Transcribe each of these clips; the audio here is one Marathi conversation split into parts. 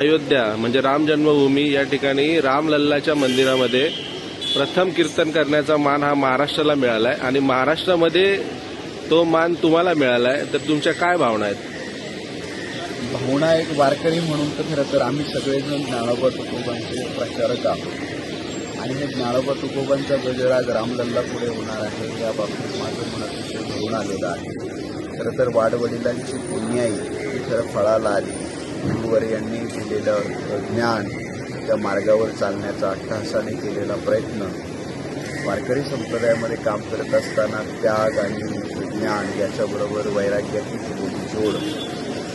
अयोध्या म्हणजे राम जन्मभूमी या ठिकाणी रामलल्लाच्या मंदिरामध्ये प्रथम कीर्तन करण्याचा मान हा महाराष्ट्राला मिळाला आहे आणि महाराष्ट्रामध्ये तो मान तुम्हाला मिळाला आहे तर तुमच्या काय भावना आहेत? भावना एक वारकरी म्हणून तर खरं तर आम्ही सगळेजण ज्ञानोबा तुकोबांचे प्रचारक आहोत. आणि हे ज्ञानोबा तुकोबांचा गजर आज रामलल्ला पुढे होणार आहे या बाबतीत माझं मन अतिशय भरून आलेलं आहे. खरं तर वाडवडिलांची पुण्याई ही खरं फळाला आली. गुरुवर यांनी दिलेलं ज्ञान त्या मार्गावर चालण्याचा अट्टहासाने केलेला प्रयत्न. वारकरी संप्रदायामध्ये काम करत असताना त्याग आणि ज्ञान याच्याबरोबर वैराग्याची केलेली जोड.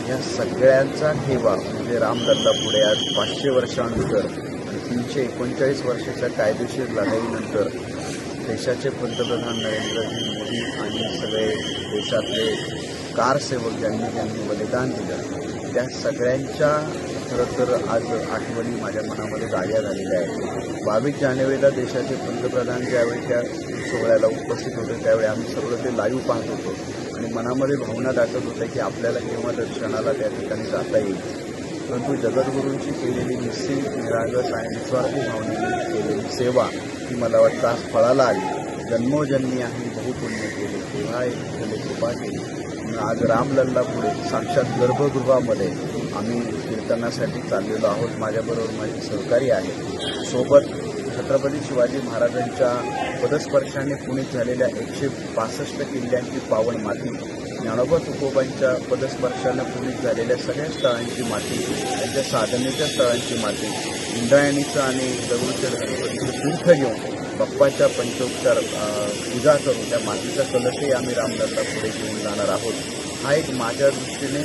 या सगळ्यांचा ठेवा म्हणजे रामदत्ता पुढे आज पाचशे वर्षानंतर आणि तीनशे एकोणचाळीस वर्षाच्या कायदेशीर लढाईनंतर देशाचे पंतप्रधान नरेंद्रजी मोदी आणि सगळे देशातले कारसेवक ज्यांनी त्यांनी बलिदान दिलं. त्या सगळ्यांच्या खरं तर आज आठवणी माझ्या मनामध्ये जाग्या झालेल्या आहेत. बावीस जानेवारीला देशाचे पंतप्रधान ज्यावेळी त्या सोहळ्याला उपस्थित होते त्यावेळी आम्ही सगळं ते लाईव्ह पाहत होतो. आणि मनामध्ये भावना दाखवत होत्या की आपल्याला केव्हा दर्शनाला त्या ठिकाणी जाता येईल. परंतु जगद्गुरूंची केलेली निश्चित निरागस आणि निस्वार्थी भावनेने केलेली सेवा ही मला वाटतं आज फळाला आली. जन्मोजन्मी आम्ही बहुपुण्य केले केव्हा एक केले कृपा केली आज रामलल्ला पुढे साक्षात गर्भगृहामध्ये आम्ही कीर्तनासाठी चाललेलो आहोत. माझ्याबरोबर माझे सहकारी आहे सोबत छत्रपती शिवाजी महाराजांच्या पदस्पर्शाने पुणित झालेल्या एकशे पासष्ट किल्ल्यांची पावन माती ज्ञानोबा तुकोबांच्या पदस्पर्शानं पुणित झालेल्या सगळ्या स्थळांची माती त्यांच्या साधनेच्या स्थळांची माती इंद्रायणीचं आणि दगडूशेठ गणपतीचं तीर्थ घेऊन बाप्पाच्या पंचोपचार पूजा करून त्या मातीचा कलशही आम्ही रामदासला पुढे घेऊन जाणार आहोत. हा एक माझ्या दृष्टीने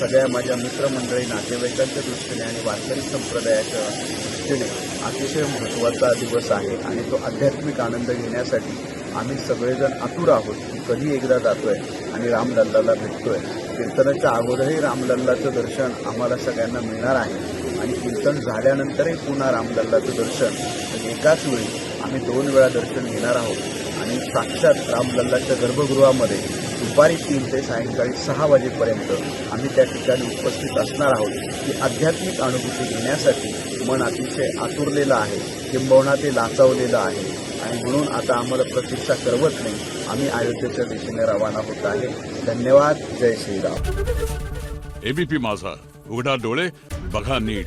सगळ्या माझ्या मित्रमंडळी नातेवाईकांच्या दृष्टीने आणि वारकरी संप्रदायाच्या दृष्टीने अतिशय महत्त्वाचा दिवस आहे आणि तो आध्यात्मिक आनंद घेण्यासाठी आम्ही सगळेजण आतुर आहोत की कधी एकदा जातोय आणि रामलल्लाला भेटतोय. कीर्तनाच्या अगोदरही रामलल्लाचं दर्शन आम्हाला सगळ्यांना मिळणार आहे. आणि कीर्तन झाल्यानंतरही पुन्हा रामलल्लाचं दर्शन. एकाच वेळी आम्ही दोन वेळा दर्शन घेणार आहोत. आणि साक्षात रामलल्लाच्या गर्भगृहामध्ये दुपारी तीन ते सायंकाळी सहा वाजेपर्यंत आम्ही त्या ठिकाणी उपस्थित असणार आहोत की आध्यात्मिक अनुभूती घेण्यासाठी मन अतिशय आतुरलेलं आहे किंबहुना ते लाचावलेलं आहे. आणि म्हणून आता आम्हाला प्रतीक्षा करवत नाही आम्ही अयोध्येच्या दिशेने रवाना होत आहे. धन्यवाद. जय श्रीराम. एबीपी माझा. उघडा डोळे बघा नीट.